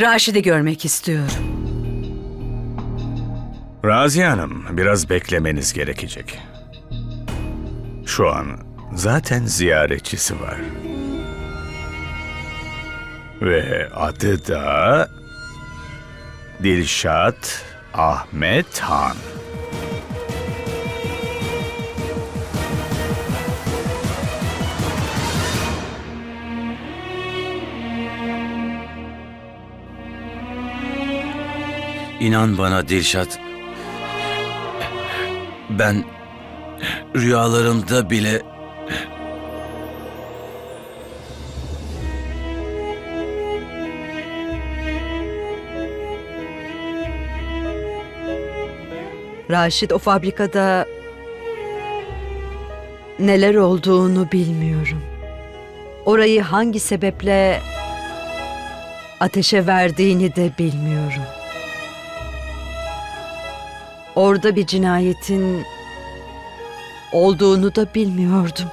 Raşid'i görmek istiyorum. Raziye Hanım, biraz beklemeniz gerekecek. Şu an zaten ziyaretçisi var. Ve adı da Dilşat Ahmet Han. İnan bana Dilşat. Ben rüyalarımda bile Raşit o fabrikada neler olduğunu bilmiyorum. Orayı hangi sebeple ateşe verdiğini de bilmiyorum. Orada bir cinayetin olduğunu da bilmiyordum.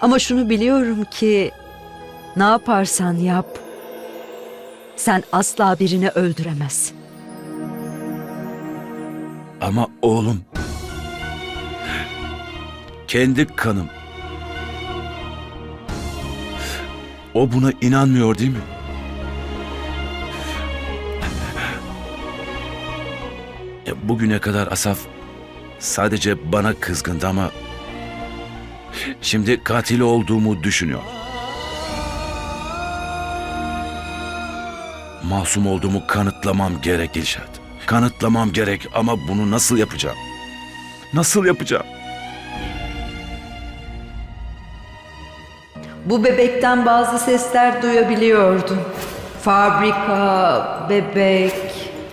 Ama şunu biliyorum ki ne yaparsan yap sen asla birini öldüremezsin. ama oğlum kendi kanım. O buna inanmıyor değil mi? Ya bugüne kadar Asaf sadece bana kızgındı ama şimdi katil olduğumu düşünüyor. Masum olduğumu kanıtlamam gerek Dilşat. Kanıtlamam gerek ama bunu nasıl yapacağım? Nasıl yapacağım? Bu bebekten bazı sesler duyabiliyordum. Fabrika, bebek.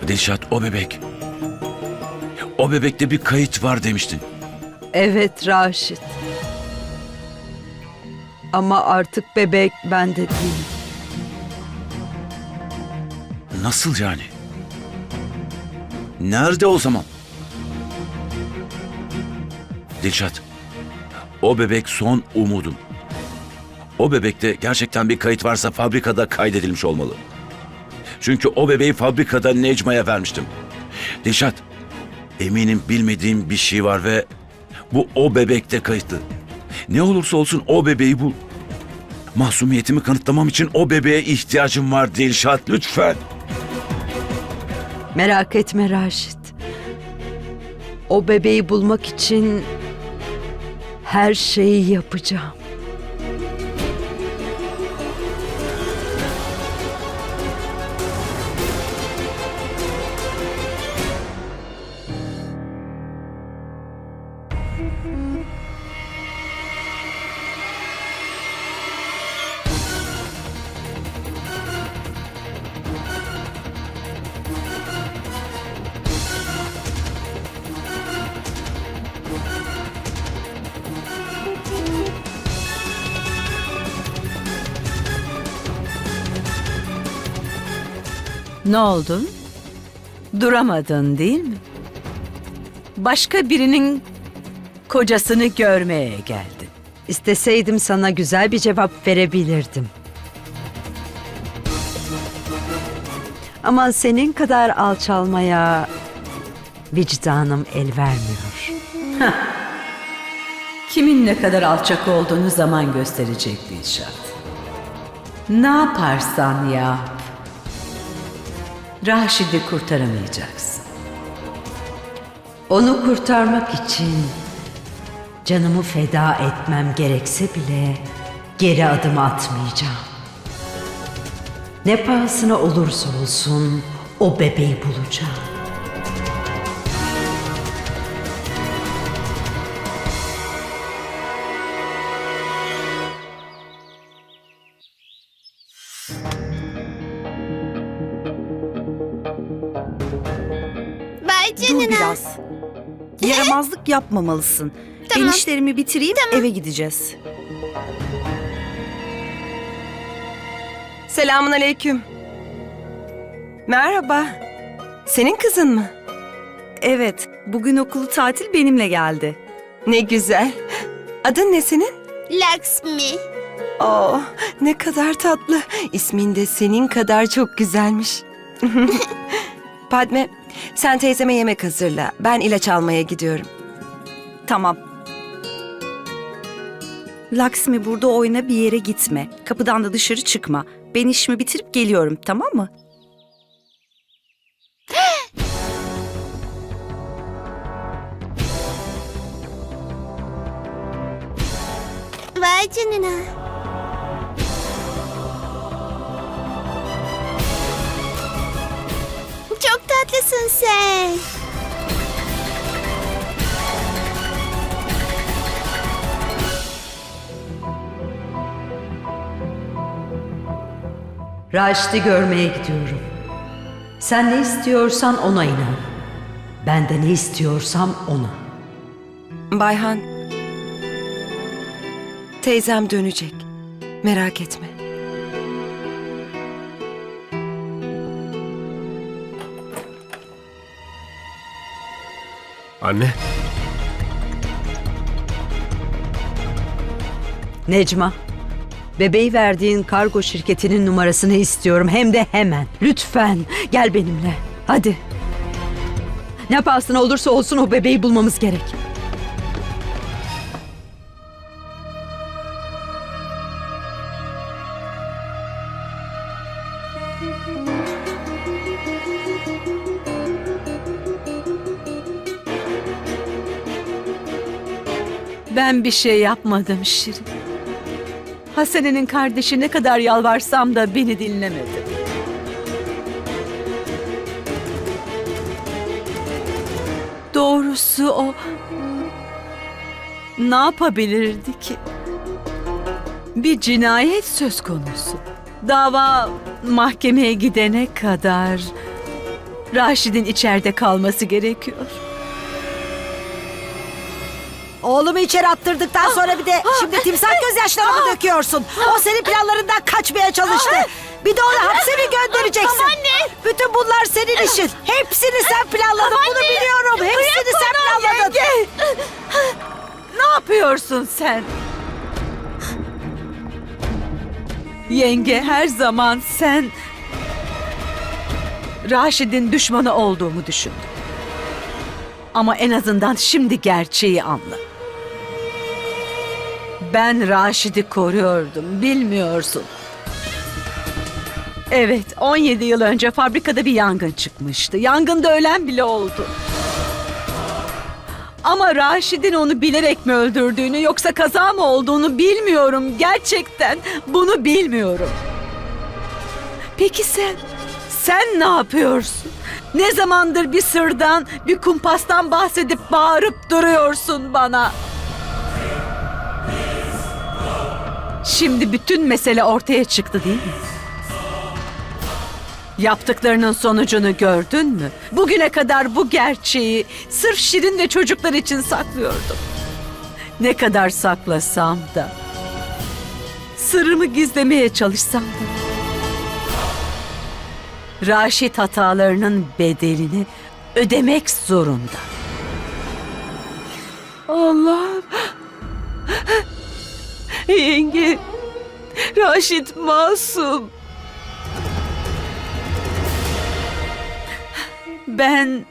Dilşat o bebek. O bebekte bir kayıt var demiştin. Evet Raşit. Ama artık bebek bende değil. Nasıl yani? Nerede o zaman? Dilşat, o bebek son umudum. O bebekte gerçekten bir kayıt varsa fabrikada kaydedilmiş olmalı. Çünkü o bebeği fabrikada Necma'ya vermiştim. Dilşat, eminim bilmediğim bir şey var ve bu o bebekte kayıtlı. Ne olursa olsun o bebeği bul. Masumiyetimi kanıtlamam için o bebeğe ihtiyacım var Dilşat lütfen. Merak etme Raşit. O bebeği bulmak için her şeyi yapacağım. Ne oldu? Duramadın değil mi? Başka birinin kocasını görmeye geldin. İsteseydim sana güzel bir cevap verebilirdim. Ama senin kadar alçalmaya vicdanım el vermiyor. Kimin ne kadar alçak olduğunu zaman gösterecek Dilşat. Ne yaparsan yap. Raşid'i kurtaramayacaksın. Onu kurtarmak için canımı feda etmem gerekse bile geri adım atmayacağım. Ne pahasına olursa olsun o bebeği bulacağım. Vay Dur canına. biraz. Yaramazlık yapmamalısın. Tamam. Ben işlerimi bitireyim eve gideceğiz. Selamun aleyküm. Merhaba. Senin kızın mı? Evet, bugün okulu tatil benimle geldi. Ne güzel. Adın ne senin? Lakshmi. Oh, ne kadar tatlı. İsmin de senin kadar çok güzelmiş. Padme, sen teyzeme yemek hazırla. Ben ilaç almaya gidiyorum. Tamam. Laksmi burada oyna bir yere gitme. Kapıdan da dışarı çıkma. Ben işimi bitirip geliyorum tamam mı? Vay canına. Tatlısın sen. Raşit'i görmeye gidiyorum. Sen ne istiyorsan ona inan. Ben de ne istiyorsam ona. Bayhan, teyzem dönecek. Merak etme. Anne, Necma, bebeği verdiğin kargo şirketinin numarasını istiyorum hem de hemen. Lütfen gel benimle. Hadi. Ne pahasına olursa olsun o bebeği bulmamız gerek. Ben bir şey yapmadım Şirin. Hasane'nin kardeşi ne kadar yalvarsam da beni dinlemedi. Doğrusu o ne yapabilirdi ki? Bir cinayet söz konusu. Dava mahkemeye gidene kadar Raşid'in içeride kalması gerekiyor. Oğlumu içeri attırdıktan sonra bir de şimdi timsah gözyaşlarımı döküyorsun. O senin planlarından kaçmaya çalıştı. Bir de onu hapse mi göndereceksin? anne. Bütün bunlar senin işin. Hepsini sen planladın. Bunu biliyorum. Hepsini sen planladın. Yenge! ne yapıyorsun sen? Yenge her zaman sen Raşid'in düşmanı olduğumu düşündüm. Ama en azından şimdi gerçeği anla. Ben Raşid'i koruyordum, bilmiyorsun. Evet, 17 yıl önce fabrikada bir yangın çıkmıştı. Yangında ölen bile oldu. Ama Raşid'in onu bilerek mi öldürdüğünü yoksa kaza mı olduğunu bilmiyorum. Gerçekten bunu bilmiyorum. Peki sen? Sen ne yapıyorsun? Ne zamandır bir sırdan, bir kumpastan bahsedip bağırıp duruyorsun bana? Şimdi bütün mesele ortaya çıktı değil mi? Yaptıklarının sonucunu gördün mü? Bugüne kadar bu gerçeği sırf Şirin ve çocuklar için saklıyordum. Ne kadar saklasam da, sırrımı gizlemeye çalışsam da. Raşit hatalarının bedelini ödemek zorunda. Allah'ım. Yenge, Raşit masum. Ben,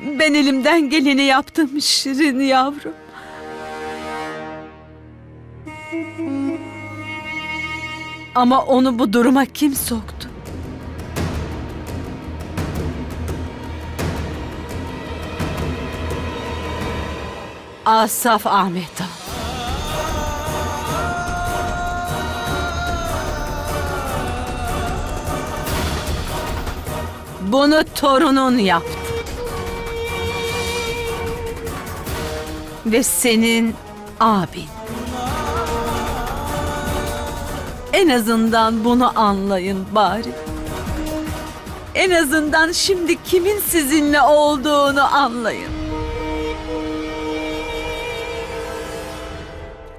ben elimden geleni yaptım Şirin yavrum. Ama onu bu duruma kim soktu? Asaf Ahmet Bunu torunun yaptı. Ve senin abin. En azından bunu anlayın bari. En azından şimdi kimin sizinle olduğunu anlayın.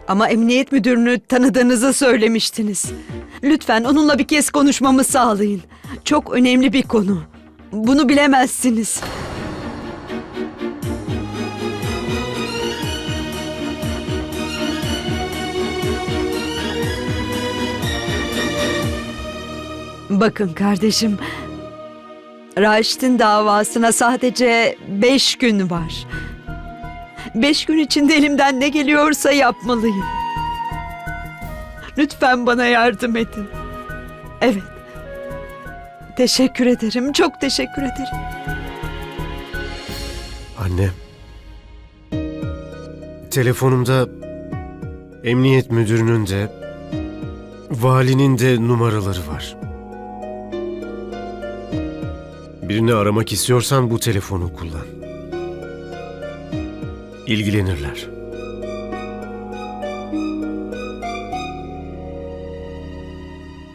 Ama emniyet müdürünü tanıdığınızı söylemiştiniz. Lütfen onunla bir kez konuşmamı sağlayın. Çok önemli bir konu. Bunu bilemezsiniz. Bakın kardeşim, Raşit'in davasına sadece beş gün var. Beş gün içinde elimden ne geliyorsa yapmalıyım. Lütfen bana yardım edin. Evet, Teşekkür ederim. Çok teşekkür ederim. Anne. Telefonumda emniyet müdürünün de valinin de numaraları var. Birini aramak istiyorsan bu telefonu kullan. İlgilenirler.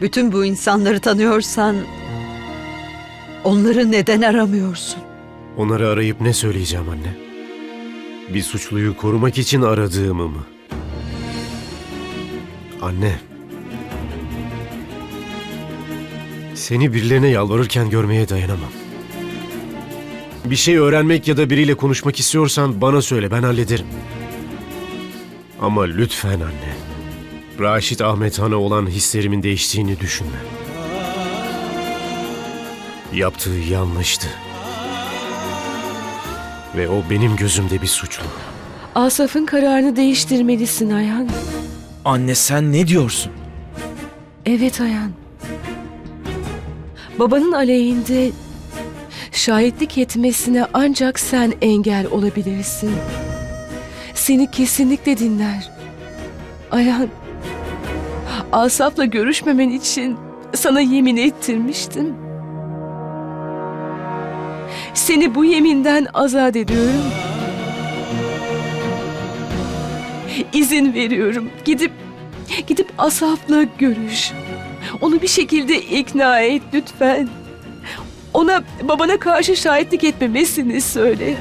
Bütün bu insanları tanıyorsan onları neden aramıyorsun? Onları arayıp ne söyleyeceğim anne? Bir suçluyu korumak için aradığımı mı? Anne. Seni birilerine yalvarırken görmeye dayanamam. Bir şey öğrenmek ya da biriyle konuşmak istiyorsan bana söyle ben hallederim. Ama lütfen anne. Raşit Ahmet Han'a olan hislerimin değiştiğini düşünme. Yaptığı yanlıştı. Ve o benim gözümde bir suçlu. Asaf'ın kararını değiştirmelisin Ayhan. Anne sen ne diyorsun? Evet Ayhan. Babanın aleyhinde şahitlik etmesine ancak sen engel olabilirsin. Seni kesinlikle dinler. Ayhan, Asaf'la görüşmemen için sana yemin ettirmiştim. Seni bu yeminden azat ediyorum. İzin veriyorum. Gidip gidip Asaf'la görüş. Onu bir şekilde ikna et lütfen. Ona babana karşı şahitlik etmemesini söyle.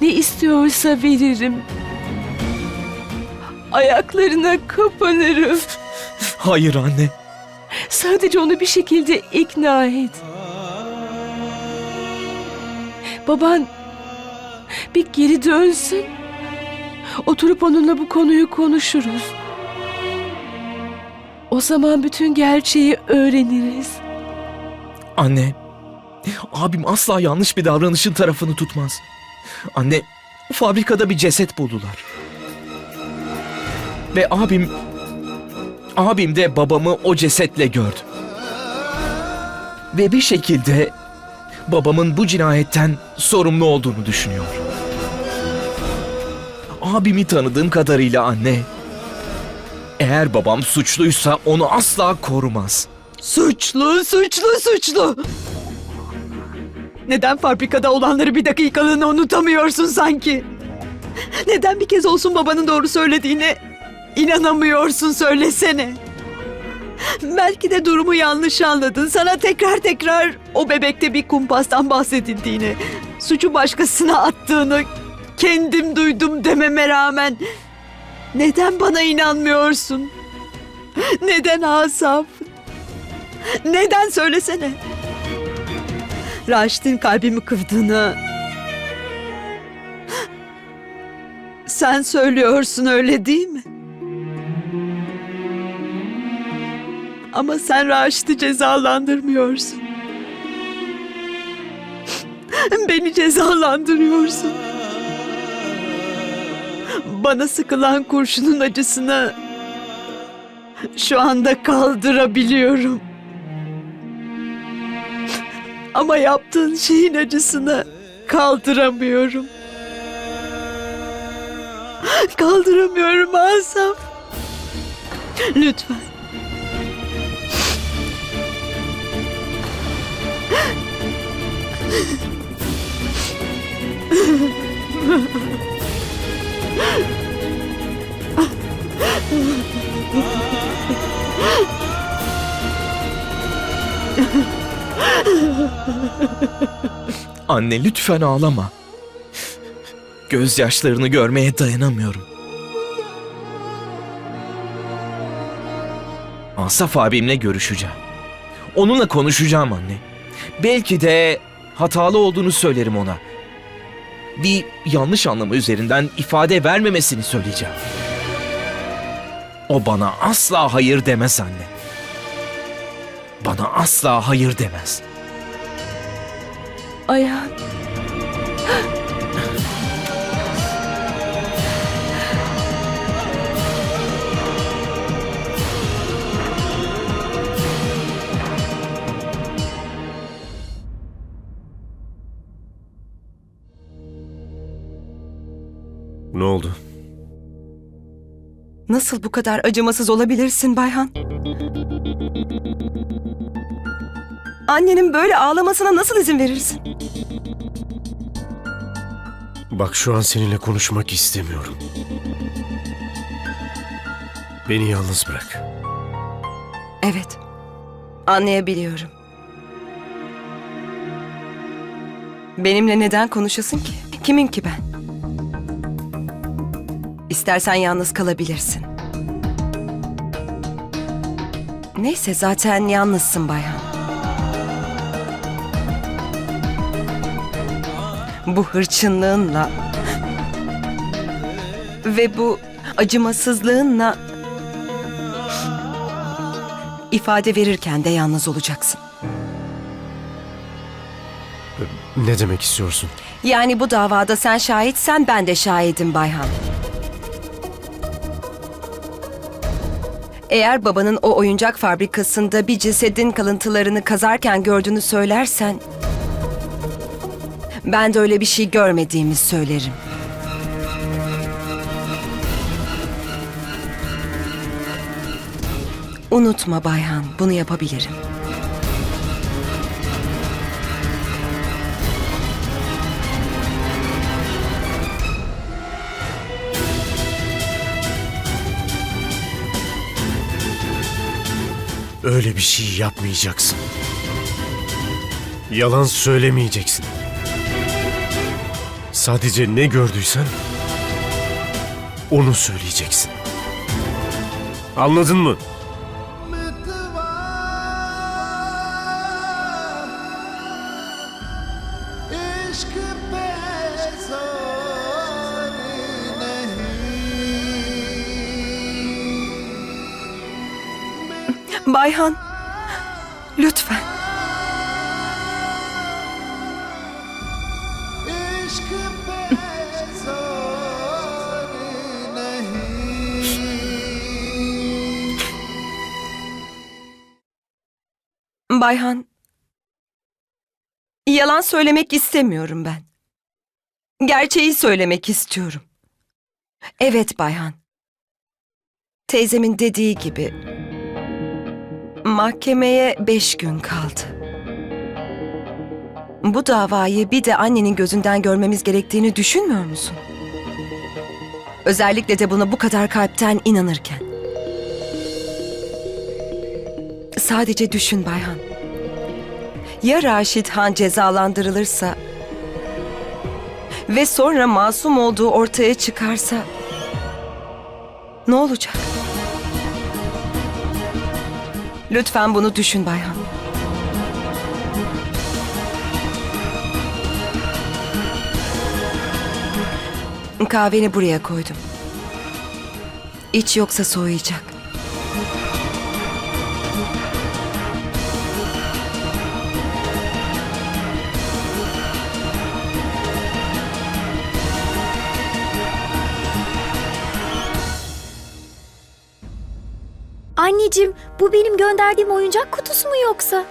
Ne istiyorsa veririm. Ayaklarına kapanırım. Hayır anne. Sadece onu bir şekilde ikna et. Baban bir geri dönsün. Oturup onunla bu konuyu konuşuruz. O zaman bütün gerçeği öğreniriz. Anne. Abim asla yanlış bir davranışın tarafını tutmaz. Anne, fabrikada bir ceset buldular. Ve abim abim de babamı o cesetle gördü. Ve bir şekilde babamın bu cinayetten sorumlu olduğunu düşünüyor. Abimi tanıdığım kadarıyla anne, eğer babam suçluysa onu asla korumaz. Suçlu, suçlu, suçlu. Neden fabrikada olanları bir dakikalığına unutamıyorsun sanki? Neden bir kez olsun babanın doğru söylediğine inanamıyorsun söylesene. Belki de durumu yanlış anladın. Sana tekrar tekrar o bebekte bir kumpastan bahsedildiğini, suçu başkasına attığını kendim duydum dememe rağmen neden bana inanmıyorsun? Neden Asaf? Neden söylesene? Raşit'in kalbimi kırdığını... Sen söylüyorsun öyle değil mi? Ama sen Raşit'i cezalandırmıyorsun. Beni cezalandırıyorsun. Bana sıkılan kurşunun acısını şu anda kaldırabiliyorum. Ama yaptığın şeyin acısını kaldıramıyorum. Kaldıramıyorum Asaf. Lütfen. Anne lütfen ağlama. Gözyaşlarını görmeye dayanamıyorum. Asaf abimle görüşeceğim. Onunla konuşacağım anne. Belki de hatalı olduğunu söylerim ona. Bir yanlış anlamı üzerinden ifade vermemesini söyleyeceğim. O bana asla hayır demez anne. bana asla hayır demez. Ayhan. Ne oldu? Nasıl bu kadar acımasız olabilirsin Bayhan? Annenin böyle ağlamasına nasıl izin verirsin? Bak şu an seninle konuşmak istemiyorum. Beni yalnız bırak. Evet. Anlayabiliyorum. Benimle neden konuşasın ki? Kimim ki ben? İstersen yalnız kalabilirsin. Neyse zaten yalnızsın Bayhan. Bu hırçınlığınla ve bu acımasızlığınla ifade verirken de yalnız olacaksın. Ne demek istiyorsun? Yani bu davada sen şahitsen ben de şahidim Bayhan. Eğer babanın o oyuncak fabrikasında bir cesedin kalıntılarını kazarken gördüğünü söylersen... Ben de öyle bir şey görmediğimi söylerim. Unutma Bayhan, bunu yapabilirim. Öyle bir şey yapmayacaksın. Yalan söylemeyeceksin. Sadece ne gördüysen onu söyleyeceksin. Anladın mı? Bayhan, lütfen. Bayhan, yalan söylemek istemiyorum ben. Gerçeği söylemek istiyorum. Evet Bayhan. Teyzemin dediği gibi Mahkemeye beş gün kaldı. Bu davayı bir de annenin gözünden görmemiz gerektiğini düşünmüyor musun? Özellikle de buna bu kadar kalpten inanırken. Sadece düşün Bayhan. Ya Raşit Han cezalandırılırsa ve sonra masum olduğu ortaya çıkarsa ne olacak? Lütfen bunu düşün Bayhan. Kahveni buraya koydum. İç yoksa soğuyacak. Anneciğim bu benim gönderdiğim oyuncak kutusu mu yoksa?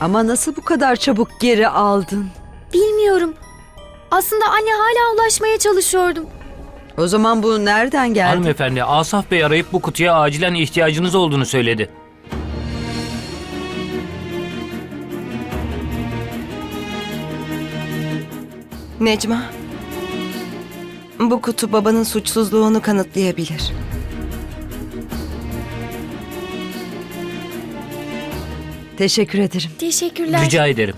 Ama nasıl bu kadar çabuk geri aldın? Bilmiyorum. Aslında anne hala ulaşmaya çalışıyordum. O zaman bu nereden geldi? Hanımefendi Asaf Bey arayıp bu kutuya acilen ihtiyacınız olduğunu söyledi. Necma. Bu kutu babanın suçsuzluğunu kanıtlayabilir. Teşekkür ederim. Teşekkürler. Rica ederim.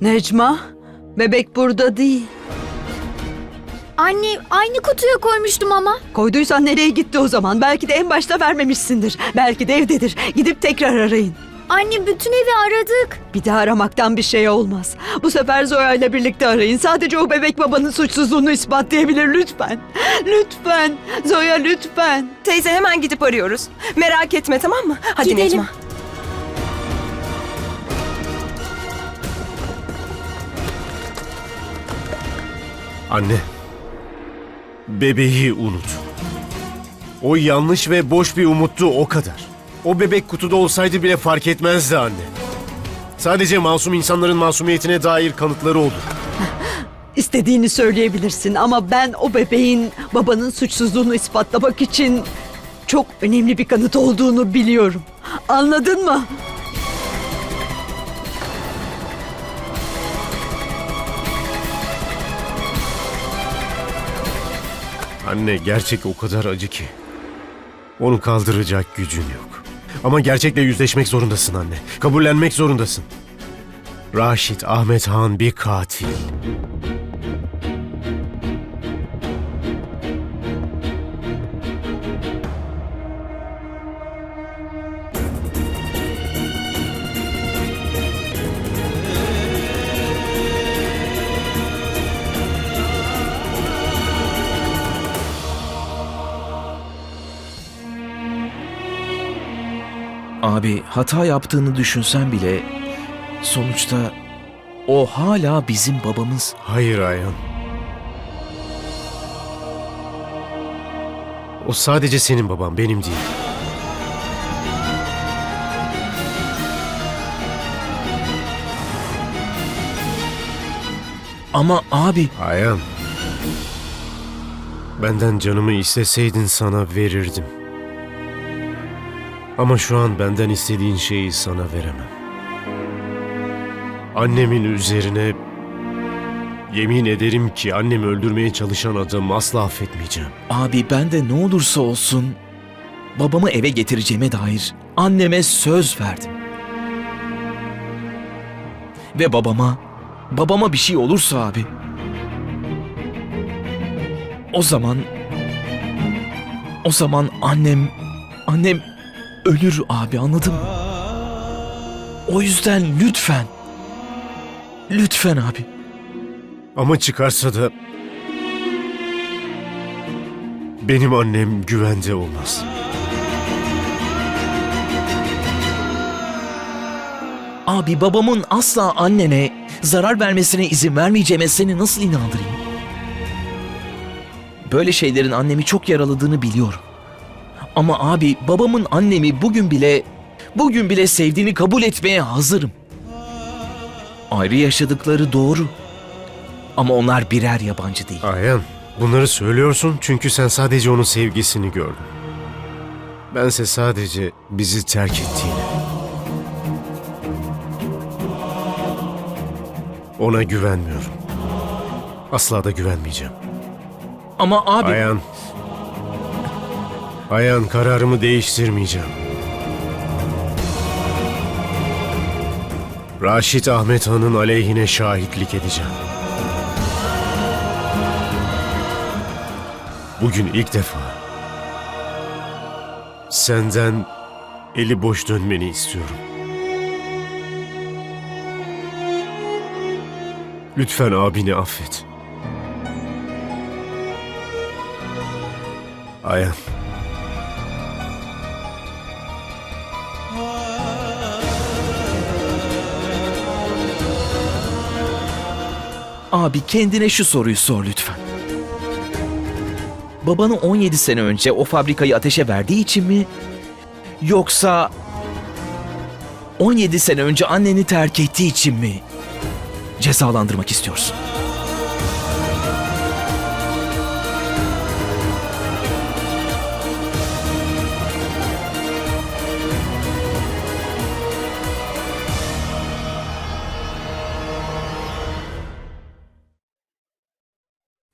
Necma, bebek burada değil. Anne aynı kutuya koymuştum ama. Koyduysan nereye gitti o zaman? Belki de en başta vermemişsindir. Belki de evdedir. Gidip tekrar arayın. Anne bütün evi aradık. Bir daha aramaktan bir şey olmaz. Bu sefer Zoya ile birlikte arayın. Sadece o bebek babanın suçsuzluğunu ispatlayabilir lütfen. Lütfen. Zoya lütfen. Teyze hemen gidip arıyoruz. Merak etme tamam mı? Hadi Gidelim. Necma. Anne. Bebeği unut. O yanlış ve boş bir umuttu o kadar. O bebek kutuda olsaydı bile fark etmezdi anne. Sadece masum insanların masumiyetine dair kanıtları oldu. İstediğini söyleyebilirsin ama ben o bebeğin babanın suçsuzluğunu ispatlamak için çok önemli bir kanıt olduğunu biliyorum. Anladın mı? Anne gerçek o kadar acı ki. Onu kaldıracak gücün yok. Ama gerçekle yüzleşmek zorundasın anne. Kabullenmek zorundasın. Raşit Ahmet Han bir katil. Abi hata yaptığını düşünsen bile sonuçta o hala bizim babamız. Hayır Ayhan. O sadece senin baban, benim değil. Ama abi Ayhan. Benden canımı isteseydin sana verirdim. Ama şu an benden istediğin şeyi sana veremem. Annemin üzerine yemin ederim ki annemi öldürmeye çalışan adamı asla affetmeyeceğim. abi ben de ne olursa olsun babamı eve getireceğime dair anneme söz verdim. Ve babama babama bir şey olursa abi o zaman o zaman annem annem ölür abi anladın mı? O yüzden lütfen lütfen abi Ama çıkarsa da benim annem güvende olmaz. Abi babamın asla annene zarar vermesine izin vermeyeceğime seni nasıl inandırayım? Böyle şeylerin annemi çok yaraladığını biliyorum. Ama abi babamın annemi bugün bile bugün bile sevdiğini kabul etmeye hazırım. Ayrı yaşadıkları doğru. Ama onlar birer yabancı değil. Ayhan, bunları söylüyorsun çünkü sen sadece onun sevgisini gördün. Bense sadece bizi terk ettiğini. Ona güvenmiyorum. Asla da güvenmeyeceğim. Ama abi Ayhan. Ayhan kararımı değiştirmeyeceğim. Raşit Ahmet Han'ın aleyhine şahitlik edeceğim. Bugün ilk defa senden eli boş dönmeni istiyorum. Lütfen abini affet. Ayhan. Abi kendine şu soruyu sor lütfen. Babanı 17 sene önce o fabrikayı ateşe verdiği için mi? Yoksa 17 sene önce anneni terk ettiği için mi cezalandırmak istiyorsun?